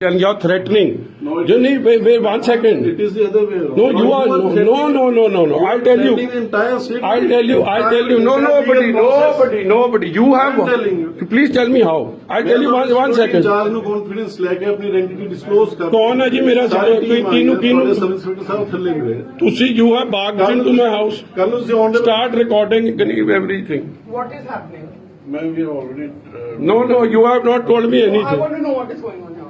and you're threatening. No, it you is- need wait, wait one second. It is the other way around. No, you are no, threatening- no, no, no, no, no. I'll tell you. threatening the entire city. I'll tell you. I'll tell you. No, Entire nobody, legal process. nobody, nobody. You have. I'm telling you. Please tell me how. I'll tell you one, one second. ਚਾਰ ਨੂੰ confidence ਲੈ ਕੇ ਆਪਣੀ ਆਇਡੈਂਟੀ disclose ਕਰ ਕੌਣ ਹੈ ਜੀ ਮੇਰਾ ਸਾਰੀ sir- team ਕਿਹਨੂੰ- ਆਈ ਹੈ, ਕਿਹਨੂੰ- ਤੁਹਾਡੇ ਸਬ ਇੰਸਪੈਕਟਰ ਸਾਹਿਬ ਥੱਲੇ ਮਿਲੇ ਤੁਸੀਂ you have barged into my house. ਕੱਲ ਨੂੰ ਤੁਸੀਂ ਆਨ Start recording everything. What is happening? ਮੈਂ ਵੀ already No, no, you have not told me I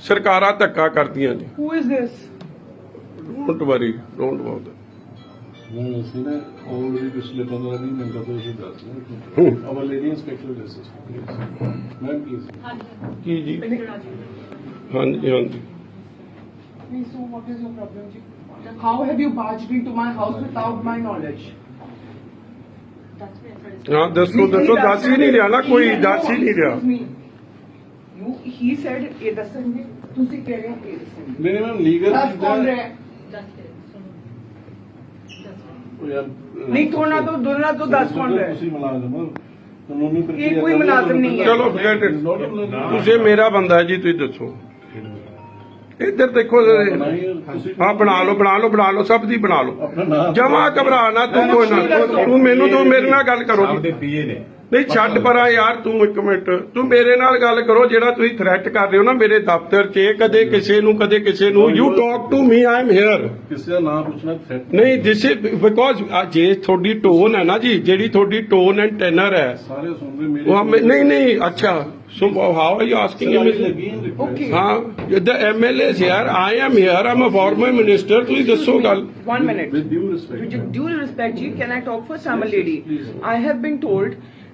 ਸਰਕਾਰਾਂ ਧੱਕਾ ਕਰਦੀਆਂ ਨੇ Who is this? Don't worry don't about ਨਹੀਂ ਅਸੀਂ ਨਾ ਆਲਰੇਡੀ ਪਿਛਲੇ 15 20 ਮਿੰਟਾਂ ਤੋਂ ਇਹ ਦੱਸ ਹੂੰ। ਰਹੇ our lady inspector justice ma'am please ਕੀ ਜੀ? ਹਾਂਜੀ ਹਾਂਜੀ। Please, so what is your problem, Ji? How have you barged into my house without my knowledge? ਹਾਂ ਦੱਸੋ ਦੱਸੋ ਦੱਸ ਹੀ ਨਹੀਂ ਰਿਹਾ ਨਾ ਕੋਈ ਦੱਸ ਹੀ ਨਹੀਂ ਰਿਹਾ। Excuse me. ਇਹ ਦੱਸਣਗੇ ਤੁਸੀਂ ਕਹਿ ਰਹੇ ਹੋ ਇਹ ਦੱਸਣਗੇ ਨਹੀਂ ਨਹੀਂ ਮੈਮ ਲੀਗਲ ਦੱਸ ਕੌਣ ਰਿਹਾ ਹੈ? ਨਹੀਂ ਥੋੜਾ ਤੋਂ ਦੋਨਾਂ ਤੋਂ ਦੱਸ ਕੌਣ ਰਿਹਾ ਹੈ? ਤੁਸੀਂ ਮੁਲਾਜ਼ਮ ਹੋ ਕਾਨੂੰਨੀ ਪ੍ਰਕਿਰਿਆ ਇਹ ਕੋਈ ਕਰਨੀ ਮੁਲਾਜ਼ਮ ਨਹੀਂ ਹੈ। ਚਲੋ forget it. ਤੁਸੀਂ ਮੇਰਾ ਬੰਦਾ ਹੈ ਜੀ ਤੁਸੀਂ ਦੱਸੋ ਇੱਧਰ ਦੇਖੋ ਜ਼ਰਾ। ਹਾਂ ਬਣਾ ਲਓ ਬਣਾ ਲਓ ਬਣਾ ਲਓ ਸਭ ਦੀ ਬਣਾ ਲਓ ਆਪਣਾ ਨਾਮ ਜਮਾ ਘਬਰਾ ਨਾ ਤੂੰ ਕੋਈ ਨਾ ਤੂੰ ਮੈਨੂੰ ਤੂੰ ਮੇਰੇ ਨਾਲ ਗੱਲ ਕਰੋ ਦੇ ਪੀਏ ਨੇ ਨਹੀਂ ਛੱਡ ਪਰਾਂ ਯਾਰ ਤੂੰ ਇੱਕ ਮਿੰਟ ਤੂੰ ਮੇਰੇ ਨਾਲ ਗੱਲ ਕਰੋ ਜਿਹੜਾ ਤੁਸੀਂ ਥ੍ਰੈਟ ਕਰ ਰਹੇ ਹੋ ਨਾ ਮੇਰੇ ਦਫ਼ਤਰ 'ਚ ਕਦੇ ਕਿਸੇ ਨੂੰ ਕਦੇ ਕਿਸੇ ਨੂੰ you talk to me I am here ਕਿਸੇ ਦਾ ਨਾਮ ਪੁੱਛਣਾ ਥ੍ਰੈਟ ਨਹੀਂ ਦਿਸ ਇਜ਼ ਬਿਕੋਜ਼ ਜੇ ਤੁਹਾਡੀ ਟੋਨ ਹੈ ਨਾ ਜੀ ਜਿਹੜੀ ਤੁਹਾਡੀ ਟੋਨ ਐਂਡ ਟੈਨਰ ਹੈ ਸਾਰੇ ਸੁਣ ਰਹੇ ਮੇਰੇ ਉਹ ਹਮੇ- ਨਹੀਂ ਨਹੀਂ ਅੱਛਾ so how are you asking me ਹੈ Okay. ਹਾਂ ਦ ਐਮਐਲਏ ਯਾਰ I am here um a farmer minister ਤੁਸੀਂ ਦੱਸੋ ਗੱਲ One minute. With due respect With due respect, Ji, can I talk first? I'm a lady. Please. I have been told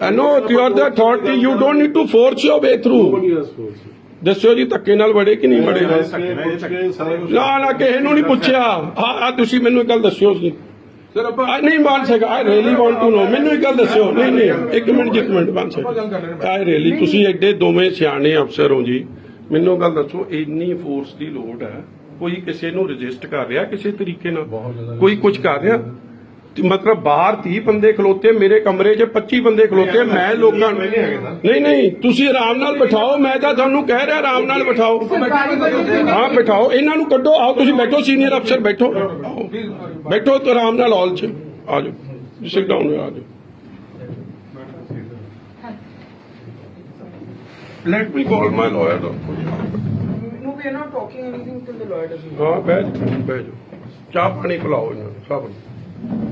I know you are the authority you don't need to force your way through nobody has force ਦੱਸੋ ਜੀ ਧੱਕੇ ਨਾਲ ਵੜੇ ਕਿ ਨਹੀਂ ਵੜੇ? ਨਾ ਨਾ ਕਿਸੇ ਨੂੰ ਨਹੀਂ ਪੁੱਛਿਆ। ਆ ਆ ਤੁਸੀਂ ਮੈਨੂੰ ਇੱਕ ਗੱਲ ਦੱਸਿਓ ਜੀ। ਸਰ ਆਪਾਂ ਨਹੀਂ ਮੰਨ ਸਕਾ I really want to know ਮੈਨੂੰ ਇੱਕ ਗੱਲ ਦੱਸਿਓ। ਨਹੀਂ ਨਹੀਂ ਇੱਕ ਮਿੰਟ ਇੱਕ ਮਿੰਟ ਮੰਨ ਸਕਾ ਆਈ ਰੀਲੀ ਤੁਸੀਂ ਐਡੇ ਦੋਵੇਂ ਸਿਆਣੇ ਅਫਸਰ ਹੋ ਜੀ। ਮੈਨੂੰ ਗੱਲ ਦੱਸੋ ਇੰਨੀ ਫੋਰਸ ਦੀ ਲੋੜ ਹੈ। ਕੋਈ ਕਿਸੇ ਨੂੰ ਰਜਿਸਟ ਕਰ ਰਿਹਾ ਕਿਸੇ ਤਰੀਕੇ ਨਾਲ? ਕੋਈ ਕੁਝ ਕਰ ਰਿਹਾ? ਮਤਲਬ ਬਾਹਰ 30 ਬੰਦੇ ਖਲੋਤੇ ਮੇਰੇ ਕਮਰੇ 'ਚ 25 ਬੰਦੇ ਖਲੋਤੇ ਮੈਂ ਲੋਕਾਂ ਨੂੰ ਨਹੀਂ ਨਹੀਂ ਤੁਸੀਂ ਆਰਾਮ ਨਾਲ ਬਿਠਾਓ ਮੈਂ ਤਾਂ ਤੁਹਾਨੂੰ ਕਹਿ ਰਿਹਾ ਆਰਾਮ ਨਾਲ ਬਿਠਾਓ। ਹਾਂ ਬਿਠਾਓ ਇਹਨਾਂ ਨੂੰ ਕੱਢੋ ਆਓ ਤੁਸੀਂ ਬੈਠੋ ਸੀਨੀਅਰ ਅਫਸਰ ਬੈਠੋ। ਬੈਠੋ ਤੇ ਆਰਾਮ ਨਾਲ ਹਾਲ 'ਚ ਆ ਜਾਓ ਸਿਟ ਡਾਊਨ ਆ ਜਾਓ। Let me call my lawyer No, we are not talking anything till the lawyer doesn't. ਹਾਂ ਬਹਿ ਜਾਓ। ਚਾਹ ਪਾਣੀ ਪਿਲਾਓ ਇਹਨਾਂ ਨੂੰ ਸਭ ਨੂੰ।